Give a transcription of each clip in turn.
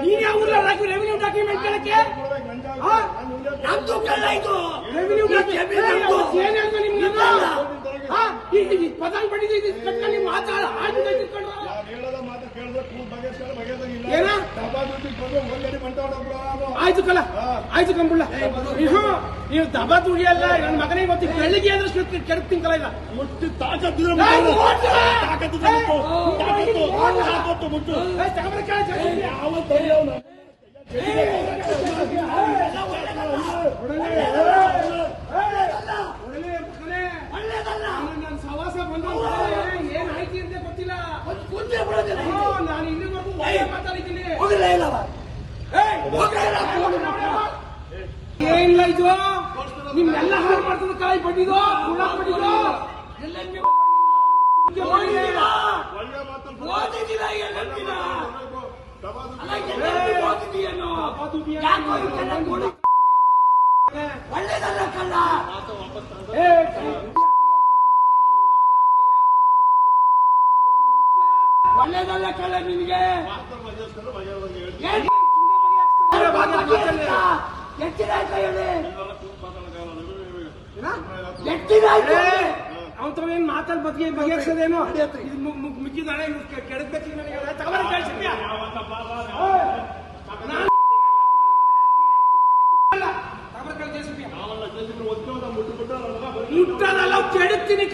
ನೀನೇ ಯಾವ revenue document ಕೇಳಕ್ಕೆ ನಮ್ದು ಕಳ್ಳ ಇದು. ರೆವಿನ್ಯೂ ಈ ಜಮೀನು ನಮ್ದು. ಏನ್ ಹೇಳ್ತು ನಿಮ್ಗೆ ನಿಮ್ಮಲ್ಲ. ಹಾ? ಈ ಈ ಪದಾನ್ ಪಡಿದ ಕಟ್ಕೊಂಡು ನೀವು ಮಾತಾಡ ಏನ? ಆಯ್ತು ಕಲ ಆಯ್ತು ಕಂಬುಳ್ಳ ನೀವು ನೀವು ದಬ ನನ್ನ ಮಗನಿಗೆ ಮತ್ತೆ ಬೆಳಿಗ್ಗೆ ಅಂದ್ರೆ ಕೆಡಕ್ತೀನಿ ಕಲ ಇಲ್ಲ ಮುಟ್ಟು ತಾಕತ್ತಿದ್ರೆ. ತಾಕತ್ತಿದ್ರೆ ತಾಕತ್ತು. ಮುಟ್ಟು. ಯಾವ. ನನ್ನ ಸವಾಸ ಬಂದು ಏನ್ ಆಯ್ತು ಅಂತ ಗೊತ್ತಿಲ್ಲ ಇದು. ನಾನು ಒಳ್ಳೆ ಮಾತಾಡಿದ್ದೀನಿ ಏನಿಲ್ಲ ಇದು. ನಿಮ್ಮೆಲ್ಲ ಹಾಳು ಮಾಡ್ತದ ಕಾಯಿ ಬಡ್ಡಿದು ಹುಳ ಬಡ್ಡಿದು. ಒಳ್ಳೇದಲ್ಲ. ಕಳ್ಳ ಒಳ್ಳೇದಲ್ಲ ಕಳ್ಳ ನಿನಗೆ? ಆಯ್ತಾ ಹೇಳಿ ಏನ್ ಮಾತಾಡ್ ಬದ್ಗೆ ಬಗೆಹರಿಸೋದೇನು? ಮಿಕ್ಕಿದಾಳೆ ಇವ್ರು ಕೆ- ಕೆಡಕ್ಬೇಕು ನನಗೆ. ತಗೊಂಬರ ಕಳ್ಸಿದ್ಯಾ ತಗೊಂಬರ ಕಳ್ಸಿದ್ಯಾ ನಾವೆಲ್ಲ ಜೇಸಿಬಿ ಒತ್ಕೊಂಡು ಮುಟ್ಟು ಬಿಟ್ಟು ನನ್ನ ಬರೀ ಮುಟ್ಟದಲ್ಲ ಕೆಡುತ್ತೀನಿ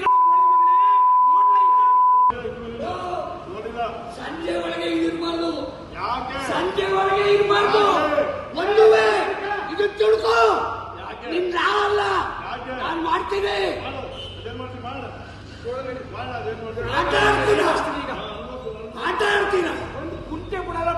ಸಂಜೆ ಒಳಗೆ ಇರ್ಬಾರ್ದು. ಯಾಕೆ? ಸಂಜೆ ಒಳಗೆ ಇರ್ಬಾರ್ದು. ನಿನ್ ನಾನಲ್ಲ ಯಾಕೆ? ನಾನ್ ಮಾಡ್ತೀನಿ. ಮಾಡು. ಮಾಡು. ಮಾಡು ಆಟ ಆಡ್ತೀನ? ಆಟ ಆಡ್ತೀನ? ಒಂದು ಕುಂಟೆ ಬಿಡಲ್ಲ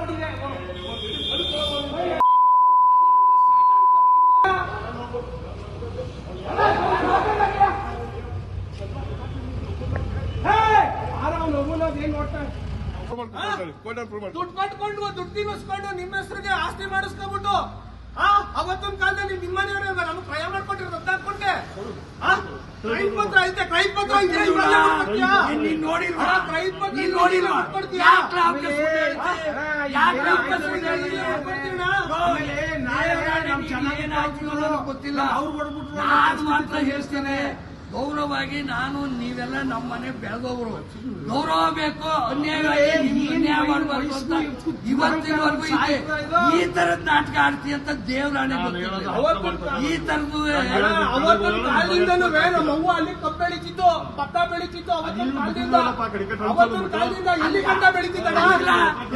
ದುಡ್ಡು ಕಟ್ಕೊಂಡು ದುಡ್ಡು ತಿನ್ನಿಸ್ಕೊಂಡು ನಿಮ್ಮ ಹೆಸರಿಗೆ ಆಸ್ತಿ ಮಾಡಿಸ್ಕೊಂಡ್ಬಿಟ್ಟು ಆ ಅವತ್ತಿನ ಕಾಲದಲ್ಲಿ ನಿಮ್ಮ ಮನೆಯವರು ನಮ್ಗೆ ಕ್ರಯ ಮಾಡ್ಕೊಟ್ಟಿರೋದು ಅಂತ ಅನ್ಕೊಂಡೆ? ಕ್ರೈಮ್ ಪತ್ರ ಐತೆ ಕ್ರೈಮ್ ಪತ್ರ ಐತೆ? ನೀನ್ ನೋಡಿ ಆ, ಕ್ರೈಮ್ ಪತ್ರ ನೀನ್ ನೋಡಿಲ್ವಾ? ಮಾಡ್ಕೊಡ್ತೀಯಾ? ಗೊತ್ತಿಲ್ಲ. ಅವ್ರು ಕೊಡ್ಬಿಟ್ರು ಮಾತ್ರ ಹೇಳ್ತೇನೆ. ಗೌರವವಾಗಿ ನಾನು ನೀವೆಲ್ಲ ನಮ್ಮ ಮನೆ ಬೆಳೆದವರು. ಗೌರವ ಬೇಕು ಅನ್ಯಾಯ ಮಾಡಬಾರ್ದು ಅಂತ ಇವತ್ತಿನವರೆಗೂ ಇದೆ ಈ ತರದ ನಾಟಕ ಆಡ್ತಿ ಅಂತ ದೇವರಾಣೆ ಈ ತರದ್ದು ಅಲ್ಲ, ಅವತ್ತಿನ ಕಾಲದಿಂದನೂ ನಮ್ಮ ಅಲ್ಲಿ ಕಬ್ಬು ಬೆಳೀತಿತ್ತು. ಭತ್ತ ಬೆಳೀತಿತ್ತು. ಅವತ್ತಿನ ಕಾಲದಿಂದ ಅವತ್ತಿನ ಕಾಲದಿಂದ ಎಲ್ಲಿ ಗಂಟ ಬೆಳೀತಿದ್ದಲ್ಲ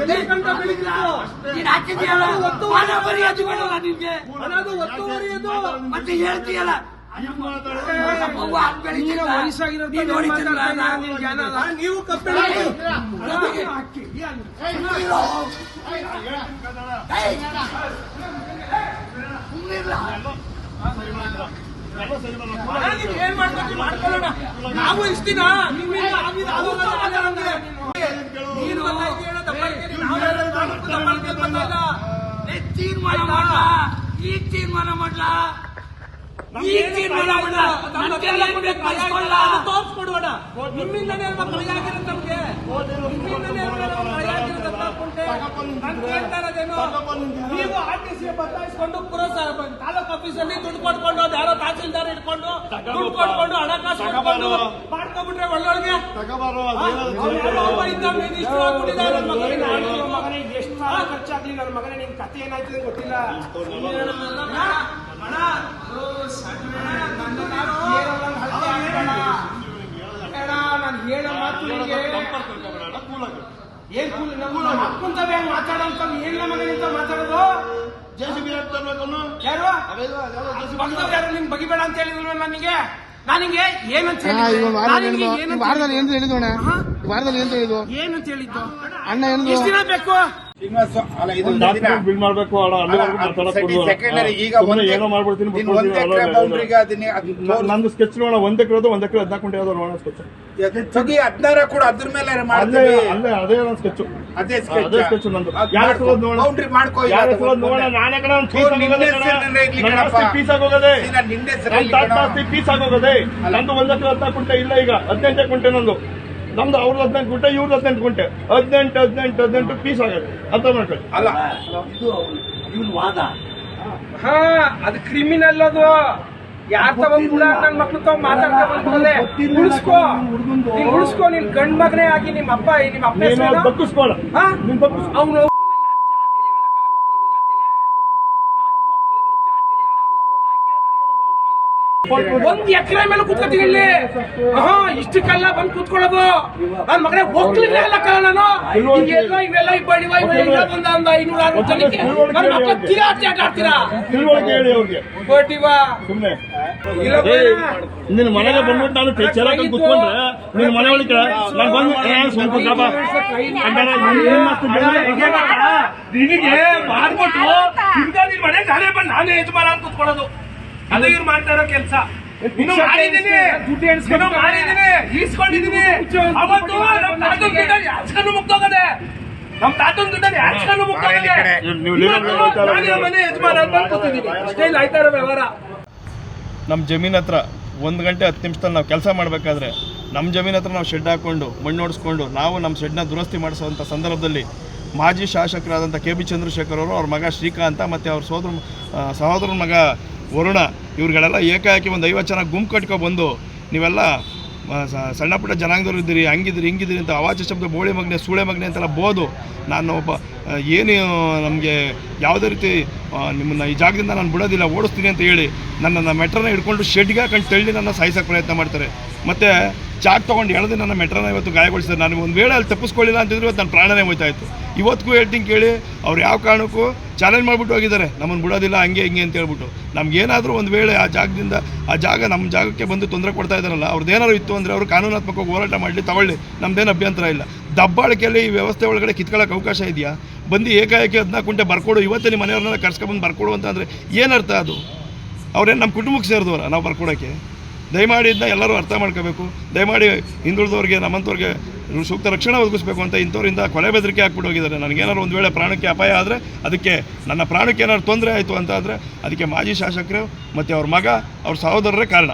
ಎಲ್ಲಿ ಗಂಟ ಬೆಳೀತಿತ್ತು? ನೀನ್ ಹಾಕಿದ್ಯಲ್ಲ ಮಾನ ಮರ್ಯಾದೆ ಬೇಡಲ್ಲ ನಿನ್ಗೆ? ಅನ್ನೋದು ಮತ್ತೆ ಹೇಳ್ತೀಯಲ್ಲ. ನೀವು ಏನ್ ಮಾಡ್ಕೊತೀವಿ ಮಾಡ್ಕೊಳ್ಳೋಣ ನಾವು ಇಷ್ಟಿನ. ನೀನು ಈ. ತೀರ್ಮಾನ ಮಾಡ್ಲಾ ಈಗ ತೀರ್ಮಾನ ಮಾಡ್ಲಾ ಈಗ ತೀರ್ಮಾನ ಮಾಡ್ಲಾ ನನ್ ಕೈಲಿ ಏನ್ ಬೇಕು ಕಳ್ಸ್ಕೊಳ್ಳ? ಅದು ತೋರ್ಸ್ಕೊಡುವಣ ನಿಮ್ಮಿಂದನೇ ಅಲ್ವಾ ಕೈ ನಮ್ಗೆ. ನಿಮ್ಮಿಂದನೇ. ನಾನ್ ಕೇಳ್ತಾ ಇರೋದೇನು? ನೀವು ಆರ್ ಟಿ ಸಿ ಬದಲಾಯಿಸ್ಕೊಂಡು ಪುರಸಭೆ ತಾಲೂಕ್ ಆಫೀಸಲ್ಲಿ ದುಡ್ಡು ಕೊಟ್ಕೊಂಡು ಅದು ಯಾರೋ ತಹಸೀಲ್ದಾರ್ ಇಟ್ಕೊಂಡು ದುಡ್ಡು ಕೊಟ್ಕೊಂಡು ಹಣಕಾಸು ಕೊಟ್ಕೊಂಡು ಮಾಡ್ಕೊಂಡ್ಬಿಟ್ರೆ ಒಳ್ಳೊಳಗೆ? ಇದ್ದ ಮಿನಿಸ್ಟರ್ ಆಗ್ಬಿಟ್ಟಿದ್ದಾರೆ ಮಗನಿಗೆ. ಮಗನಿಗೆ ಎಷ್ಟು ಖರ್ಚಾಗ್ಲಿ ನನ್ನ ಮಗನೇ ನಿನ್ ಕತೆ ಏನಾಯ್ತು ಗೊತ್ತಿಲ್ಲ. ಹೇಳೋ ಮಾತು ಏನ್ ಕೂಲ್ ನಮ್ಮ ಅಂತ ಏನ್ ನಮ್ಮ ಮಾತಾಡೋದು ಜೆಸಿಬಿ ಯಾರು ಯಾರು ಬಗಿಬೇಡ ಅಂತ ಹೇಳಿದ್ರು ನನಗೆ ನನಗೆ ಏನಂತ ವಾರದಲ್ಲಿ ಏನು ಹೇಳಿದ್ವು ಅಣ್ಣ? ಹಾ? ವಾರದಲ್ಲಿ ಏನು ಏನಂತ ಹೇಳಿದ್ದು? ಅಣ್ಣ ಏನು ಎಷ್ಟು ದಿನ ಬೇಕು? ಬಿಲ್ ಮಾಡ್ಬೇಕು. ಸೆಕೆಂಡರಿ ಈಗ ಏನೋ ಮಾಡ್ಬಿಡ್ತೀನಿ ನಂದು ಸ್ಕೆಚ್ ನೋಡೋಣ ಒಂದ್ ಎಕರೆ ಒಂದ್ ಎಕರೆ ಹದಿನಾಲ್ಕು ಗುಂಟೆ ನೋಡೋಣ ಸ್ಕೆಚ್ ತೆಗಿ ಹದಿನಾರ ಕೂಡ ಅದ್ರ ಮೇಲೆ ಮಾಡ್ತೀವಿ. ಅಲ್ಲೇ ಅದೇ ನನ್ನ ಸ್ಕೆಚ್ ಅದೇ ಅದೇ ಸ್ಕೆಚ್ ನಂದು. ಯಾರ್ ಅದು? ಬೌಂಡ್ರಿ ಮಾಡ್ಕೋ ಯಾರ ಅದು ನೋಡೋಣ? ನಾನೇ ಕಣ ಪೀಸ್ ಆಗೋಗದೆ ನಿನ್ನ ಪೀಸ್ ಆಗೋಗದೆ. ನಂದು ಒಂದ್ ಎಕರೆ ಹದಿನಾಲ್ಕು ಗುಂಟೆ ಇಲ್ಲ ಈಗ ಹದಿನೆಂಟು ಕುಂಟೆ ನಂದು. ನಮ್ದು ಅವ್ರದ್ದು ಹದಿನೆಂಟು ಗುಂಟೆ ಇವ್ರದ್ದು ಹದಿನೆಂಟು ಗುಂಟೆ ಹದಿನೆಂಟು ಹದಿನೆಂಟು ಹದಿನೆಂಟು ಪೀಸ್ ಆಗುತ್ತೆ ಅಂತ ಮಾಡ್ಕೊಳ್ಳಿ. ಅಲ್ಲ. ಇವನ್ ವಾದ? ಹಾ ಅದು ಕ್ರಿಮಿನಲ್ ಅದು. ಯಾರ್ ತಗೊಂಡ್ಬಿಡ ನನ್ ಮಕ್ಳು ತಗೊಂಡ್ ಮಾತಾಡ್ಕೊಂಡ್ಬಂದ್ರೆ ಉಳಿಸ್ಕೋ. ನೀನ್ ಉಳಿಸ್ಕೋ. ನಿನ್ ಗಂಡ್ ಮಗನೇ ಆಗಿ ನಿಮ್ಮ ಅಪ್ಪ ನಿಮ್ಮ ಅಪ್ಪ? ನೀನ್ ಅವ್ನು ಒಂದ್ ಎಕರೆ ಮೇಲೆ ಕೂತ್ಕೊತೀನಿ ಇಲ್ಲಿ. ಹಾ ಇಷ್ಟಕ್ಕೆಲ್ಲ ಬಂದ್ ಕೂತ್ಕೊಳ್ಳೋದು. ನನ್ ಮಗನೇ ಒಕ್ಕಲಿಲ್ಲ ಅಲ್ಲ ಕಣ ನಾನು. ಹಿಂಗೆಲ್ಲ ಇವೆಲ್ಲ ಈ ಬಡಿವ ಇವ ಹಿಂಗ ಬಂದ ಒಂದ್ ಐನೂರ ಆರು ಜನಕ್ಕೆ ನನ್ ಮಕ್ಳು ತೀರಾ ಆಟ ಆಡ್ತೀರಾ? ಸುಮ್ನೆ. ನಿನ್ನ ಮನೆಗೆ ಬಂದ್ಬಿಟ್ಟು ನಾನು ಚೆನ್ನಾಗಿ ಕೂತ್ಕೊಂಡ್ರೆ ಕುತ್ಕೊಂಡ್ರೆ ನಿನ್ನ ಮನೆ ಒಳಗೆ ನಾನು ಬಂದು ಸ್ವಲ್ಪ ನಿನಗೆ ಮಾಡ್ಬಿಟ್ಟು ನಿನ್ ಮನೆ ನಾನೇ ಬಂದು ನಾನೇ ಯಜಮಾನ ಅಂತ ಕೂತ್ಕೊಳ್ಳೋದು. ಅದು ಇವ್ರು ಮಾಡ್ತಾ ಇರೋ ಕೆಲಸ. ಇನ್ನು ಮಾಡಿದೀನಿ ದುಡ್ಡು ಇನ್ನು ಎಣಿಸ್ಕೊಂಡು ಮಾಡಿದೀನಿ ಈಸ್ಕೊಂಡಿದೀನಿ ಅವತ್ತು ನಮ್ ತಾತನ ದುಡ್ಡಲ್ಲಿ ಯಾಚ್ಕೊಂಡು ಮುಗ್ದೋಗದೆ? ನಮ್ ತಾತನ ದುಡ್ಡಲ್ಲಿ ಯಾಚ್ಕೊಂಡು ಮುಗ್ದೋಗದೆ? ನೀವು legal ಆಗಿ ಹೇಳ್ತಾ ಇರೋದು ನಾನೇ ಮನೆ ಯಜಮಾನ ಅಂತ ಕೂತಿದ್ದೀನಿ ಅಷ್ಟೇ ಇಲ್ಲ ಆಯ್ತಾ ಇರೋ ವ್ಯವಹಾರ. ನಮ್ಮ ಜಮೀನ್ ಹತ್ರ ಒಂದು ಗಂಟೆ ಹತ್ತು ನಿಮಿಷದಲ್ಲಿ ನಾವು ಕೆಲಸ ಮಾಡಬೇಕಾದ್ರೆ ನಮ್ಮ ಜಮೀನ್ ಹತ್ರ ನಾವು ಶೆಡ್ ಹಾಕ್ಕೊಂಡು ಮಣ್ಣು ಓಡಿಸ್ಕೊಂಡು ನಾವು ನಮ್ಮ ಶೆಡ್ನ ದುರಸ್ತಿ ಮಾಡಿಸುವಂಥ ಸಂದರ್ಭದಲ್ಲಿ ಮಾಜಿ ಶಾಸಕರಾದಂಥ ಕೆ ಬಿ ಚಂದ್ರಶೇಖರ್ ಅವರು ಅವ್ರ ಮಗ ಶ್ರೀಕಾಂತ ಮತ್ತು ಅವ್ರ ಸೋದರ ಸಹೋದರನ ಮಗ ವರುಣ, ಇವ್ರುಗಳೆಲ್ಲ ಏಕಾಏಕಿ ಒಂದು ಐವತ್ತು ಜನ ಗುಂಪು ಕಟ್ಕೊ ಬಂದು ನೀವೆಲ್ಲ ಸಣ್ಣ ಪುಟ್ಟ ಜನಾಂಗದವ್ರು ಇದ್ದೀರಿ, ಹಂಗಿದ್ದೀರಿ, ಹಿಂಗಿದ್ದೀರಿ ಅಂತ ಅವಾಚ್ಯ ಶಬ್ದ, ಬೋಳಿ ಮಗ್ನೆ, ಸೂಳೆ ಮಗ್ನೆ ಅಂತೆಲ್ಲ ಬೋದು. ನಾನು ಒಬ್ಬ ಏನು ನಮಗೆ ಯಾವುದೇ ರೀತಿ ನಿಮ್ಮನ್ನು ಈ ಜಾಗದಿಂದ ನಾನು ಬಿಡೋದಿಲ್ಲ, ಓಡಿಸ್ತೀನಿ ಅಂತ ಹೇಳಿ ನನ್ನ ಮೆಟ್ರನ್ನ ಹಿಡ್ಕೊಂಡು ಶೆಡ್ಗೆ ಹಾಕೊಂಡು ತಳ್ಳಿ ನನ್ನ ಸಾಯಿಸೋಕೆ ಪ್ರಯತ್ನ ಮಾಡ್ತಾರೆ. ಮತ್ತು ಚಾಕ್ ತೊಗೊಂಡು ಎಳೆದು ನನ್ನ ಮೆಟ್ರನ್ನ ಇವತ್ತು ಗಾಯಗೊಳಿಸಿದ್ದಾರೆ. ನಾನು ಒಂದು ವೇಳೆ ಅಲ್ಲಿ ತಪ್ಪಿಸ್ಕೊಳ್ಳಿಲ್ಲ ಅಂತಿದ್ರು ಇವತ್ತು ನನ್ನ ಪ್ರಾಣನೇ ಹೋಯ್ತಾಯಿತ್ತು ಇವತ್ತಿಗೂ ಹೇಳ್ತೀನಿ ಕೇಳಿ, ಅವ್ರು ಯಾವ ಕಾರಣಕ್ಕೂ ಚಾಲೆಂಜ್ ಮಾಡಿಬಿಟ್ಟು ಹೋಗಿದ್ದಾರೆ. ನಮ್ಮನ್ನು ಬಿಡೋದಿಲ್ಲ, ಹಂಗೆ ಹಿಂಗೆ ಅಂತ ಹೇಳ್ಬಿಟ್ಟು. ನಮ್ಗೇನಾದರೂ ಒಂದು ವೇಳೆ ಆ ಜಾಗದಿಂದ, ಆ ಜಾಗ ನಮ್ಮ ಜಾಗಕ್ಕೆ ಬಂದು ತೊಂದರೆ ಕೊಡ್ತಾ ಇದ್ದಾರಲ್ಲ, ಅವ್ರದ್ದು ಏನಾದ್ರು ಇತ್ತು ಅಂದರೆ ಅವರು ಕಾನೂನಾತ್ಮಕವಾಗಿ ಹೋರಾಟ ಮಾಡಲಿ, ತಗೊಳ್ಳಿ. ನಮ್ದೇನು ಅಭ್ಯಂತರ ಇಲ್ಲ. ದಬ್ಬಾಳಿಕೆಯಲ್ಲಿ ಈ ವ್ಯವಸ್ಥೆ ಒಳಗಡೆ ಕಿತ್ಕೊಳ್ಳೋಕೆ ಅವಕಾಶ ಇದೆಯಾ? ಬಂದು ಏಕಾಏಕಿ ಅದನ್ನ ಕುಂಟೆ ಬರ್ಕೊಡು, ಇವತ್ತೇ ನಿಮ್ಮ ಮನೆಯವ್ರನ್ನೆಲ್ಲ ಕರ್ಸ್ಕೊಂಬಂದು ಬರ್ಕೊಡು ಅಂತ ಅಂದರೆ ಏನರ್ಥ ಅದು? ಅವ್ರೇನು ನಮ್ಮ ಕುಟುಂಬಕ್ಕೆ ಸೇರಿದವರ ನಾವು ಬರ್ಕೊಡೋಕ್ಕೆ? ದಯಮಾಡಿ ಇದನ್ನ ಎಲ್ಲರೂ ಅರ್ಥ ಮಾಡ್ಕೋಬೇಕು. ದಯಮಾಡಿ ಹಿಂದುಳಿದವ್ರಿಗೆ ನಮ್ಮಂಥವ್ರಿಗೆ ಸೂಕ್ತ ರಕ್ಷಣೆ ಒದಗಿಸ್ಬೇಕು ಅಂತ ಇಂಥವ್ರಿಂದ ಕೊಲೆ ಬೆದರಿಕೆ ಹಾಕ್ಬಿಟ್ಟು ಹೋಗಿದ್ದಾರೆ. ನನಗೇನಾದ್ರು ಒಂದು ವೇಳೆ ಪ್ರಾಣಕ್ಕೆ ಅಪಾಯ ಆದರೆ ಅದಕ್ಕೆ ನನ್ನ ಪ್ರಾಣಕ್ಕೆ ಏನಾದ್ರು ತೊಂದರೆ ಆಯಿತು ಅಂತ ಅದಕ್ಕೆ ಮಾಜಿ ಶಾಸಕರು ಮತ್ತು ಅವ್ರ ಮಗ, ಅವ್ರ ಸಹೋದರರೇ ಕಾರಣ.